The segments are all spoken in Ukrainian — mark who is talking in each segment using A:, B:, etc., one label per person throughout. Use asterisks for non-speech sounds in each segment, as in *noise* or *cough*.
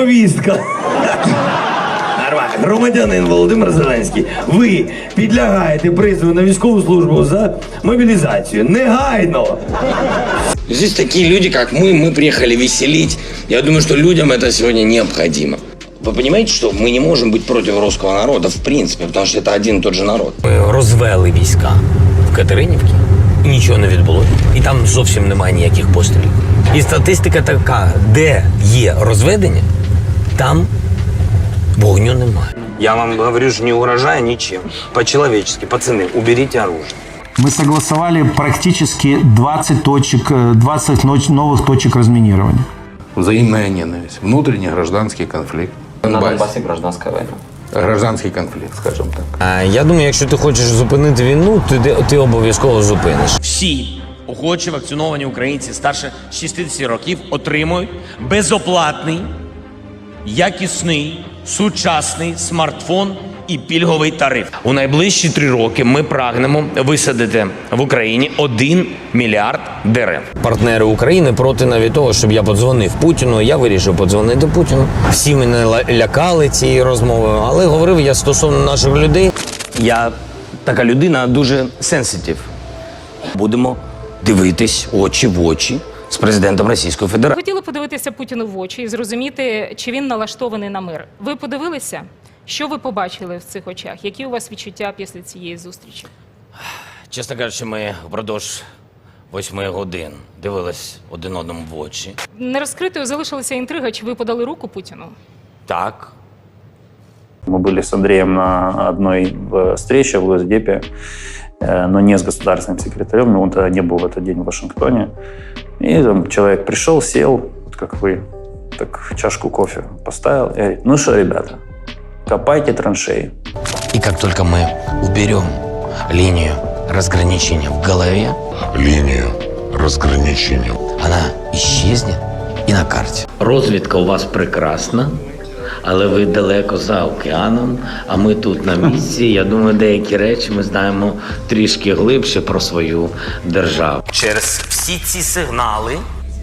A: Повістка. Нормально. Громадянин Володимир Зеленський, ви підлягаєте призову на військову службу за мобілізацію. Негайно.
B: Здесь такие люди, как мы, мы приехали веселить. Я думаю, что людям это сегодня необходимо. Вы понимаете, что мы не можем быть против русского народа, в принципе, потому что это один и тот же народ.
C: Ми розвели війська в Катеринівці, і нічого не відбулося. І там зовсім немає ніяких пострілів. І статистика така, де є розведення, там вогню немає. Я вам говорю, що не угрожає нічим. По-человечески, пацани, уберіть оружие.
D: Мы согласовали практически 20 точек, э, 20 ноч- новых точек разминирования.
E: Взаимная ненависть, внутренний гражданский конфликт.
F: На
E: Донбассе.
F: Донбассе гражданская война.
E: Гражданский конфликт, скажем так.
C: А, Я думаю, якщо ти хочеш зупинити війну, то ти, ти обов'язково зупиниш.
G: Всі охочі вакциновані українці старше 60 років отримують безоплатний, якісний, сучасний смартфон і пільговий тариф. У найближчі три роки ми прагнемо висадити в Україні 1 мільярд дерев.
C: Партнери України проти навіть того, щоб я подзвонив Путіну. Я вирішив подзвонити Путіну. Всі мене ла- лякали цією розмовою, але говорив я стосовно наших людей.
G: Я така людина дуже сенситив.
C: Будемо дивитись очі в очі з президентом Російської Федерації.
H: Хотіли подивитися Путіну в очі і зрозуміти, чи він налаштований на мир. Ви подивилися? Що ви побачили в цих очах? Які у вас відчуття після цієї зустрічі?
C: Чесно кажучи, ми впродовж восьми годин дивились один одному в очі.
H: Нерозкритою залишилася інтрига, чи ви подали руку Путіну?
C: Так,
I: Мы были с Андреем на одной э, встрече в Госдепе, э, но не с государственным секретарем, но он тогда не был в этот день в Вашингтоне. И там человек пришел, сел, вот как вы, так чашку кофе поставил и говорит, ну что, ребята, копайте траншеи.
C: И как только мы уберем линию разграничения в голове,
J: линию разграничения.
C: она исчезнет и на карте.
B: Розвідка у вас прекрасна, але ви далеко за океаном, а ми тут на місці. Я думаю, деякі речі ми знаємо трішки глибше про свою державу.
C: Через всі ці сигнали,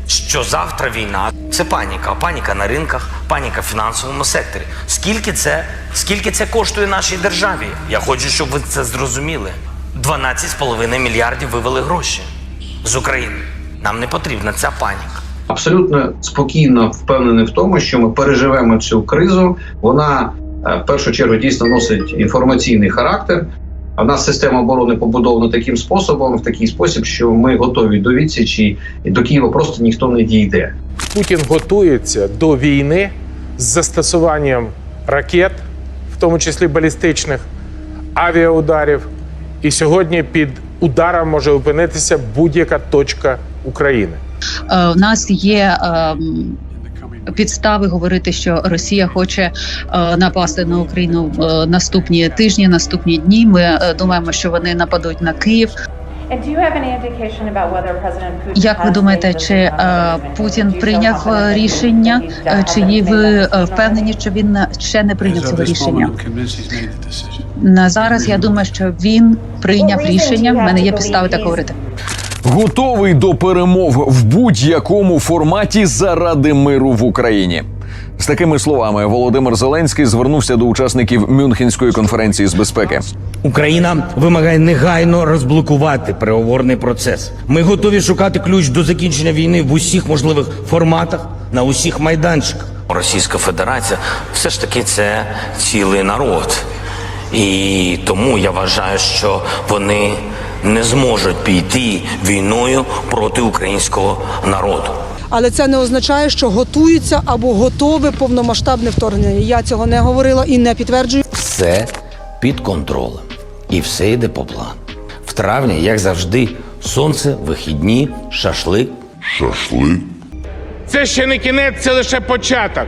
C: що завтра війна, це паніка. Паніка на ринках, паніка в фінансовому секторі. Скільки це, скільки це коштує нашій державі? Я хочу, щоб ви це зрозуміли. 12,5 мільярдів вивели гроші з України. Нам не потрібна ця паніка.
K: Абсолютно спокійно впевнений в тому, що ми переживемо цю кризу. Вона е, в першу чергу дійсно носить інформаційний характер. А в нас система оборони побудована таким способом, в такий спосіб, що ми готові до відсічі, і до Києва просто ніхто не дійде.
D: Путін готується до війни з застосуванням ракет, в тому числі балістичних, авіаударів. І сьогодні під ударом може опинитися будь-яка точка України.
L: Е, У нас є ем, підстави говорити, що Росія хоче е, напасти на Україну в наступні тижні, наступні дні. Ми е, думаємо, що вони нападуть на Київ. Як ви думаєте, чи е, Путін прийняв е, рішення, е, чи є ви е, впевнені, що він е, ще не прийняв цього рішення? На зараз я думаю, що він прийняв рішення. В мене є підстави так говорити.
J: Готовий до перемов в будь-якому форматі заради миру в Україні. З такими словами Володимир Зеленський звернувся до учасників Мюнхенської конференції з безпеки.
G: Україна вимагає негайно розблокувати переговорний процес. Ми готові шукати ключ до закінчення війни в усіх можливих форматах на усіх майданчиках.
C: Російська Федерація все ж таки це цілий народ. І тому я вважаю, що вони не зможуть піти війною проти українського народу.
L: Але це не означає, що готується або готове повномасштабне вторгнення. Я цього не говорила і не підтверджую.
C: Все під контролем. І все йде по плану. В травні, як завжди, сонце, вихідні, шашлик.
J: Шашлик.
D: Це ще не кінець, це лише початок.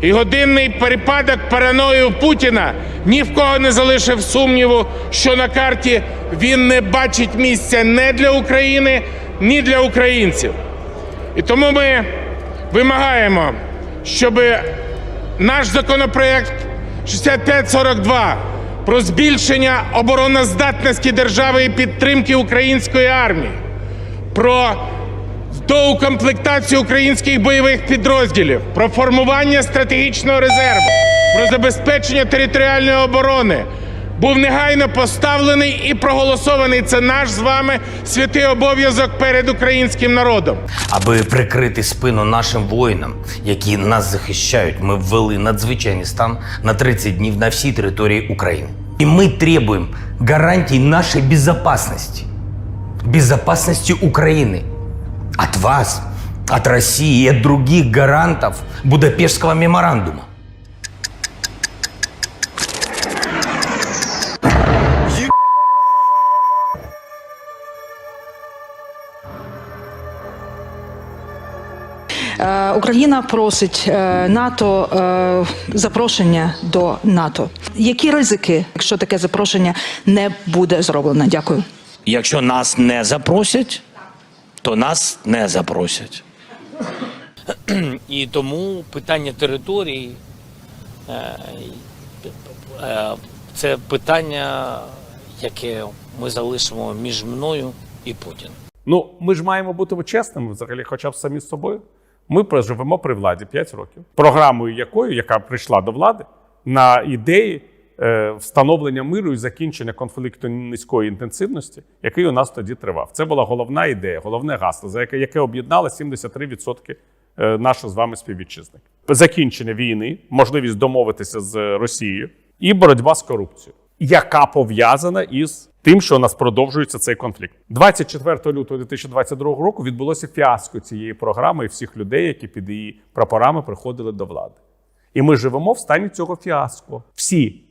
D: І годинний перепадок параною Путіна ні в кого не залишив сумніву, що на карті він не бачить місця не для України, ні для українців. І тому ми вимагаємо, щоб наш законопроект 6542 про збільшення обороноздатності держави і підтримки української армії, про доукомплектацію українських бойових підрозділів, про формування стратегічного резерву, про забезпечення територіальної оборони був негайно поставлений і проголосований. Це наш з вами святий обов'язок перед українським народом.
C: Аби прикрити спину нашим воїнам, які нас захищають, ми ввели надзвичайний стан на 30 днів на всій території України. І ми требуємо гарантій нашей безопасности. Безопасности Украины. От вас, от России и от других гарантов Будапештского меморандума.
F: Е, Україна просить е, НАТО е, запрошення до НАТО. Які ризики, якщо таке запрошення не буде зроблено? Дякую.
C: Якщо нас не запросять, то нас не запросять. *clears throat* І тому питання території е, е, це питання, яке ми залишимо між мною і Путіним.
M: Ну, ми ж маємо бути чесними взагалі, хоча б самі з собою. Ми проживемо при владі 5 років, програмою якої, яка прийшла до влади, на ідеї встановлення миру і закінчення конфлікту низької інтенсивності, який у нас тоді тривав. Це була головна ідея, головне гасло, за яке, яке об'єднало 73% е, наших з вами співвітчизників. Закінчення війни, можливість домовитися з Росією і боротьба з корупцією, яка пов'язана із тим, що у нас продовжується цей конфлікт. 24 лютого 2022 року відбулося фіаско цієї програми і всіх людей, які під її прапорами приходили до влади. І ми живемо в стані цього фіаско. Всі.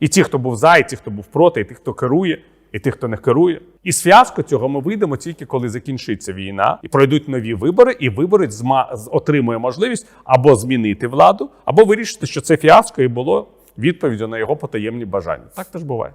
M: І ті, хто був за, і ті, хто був проти, і ті, хто керує, і ті, хто не керує. І з фіаско цього ми вийдемо тільки коли закінчиться війна, і пройдуть нові вибори, і виборець отримує можливість або змінити владу, або вирішити, що це фіаско і було відповіддю на його потаємні бажання. Так теж буває.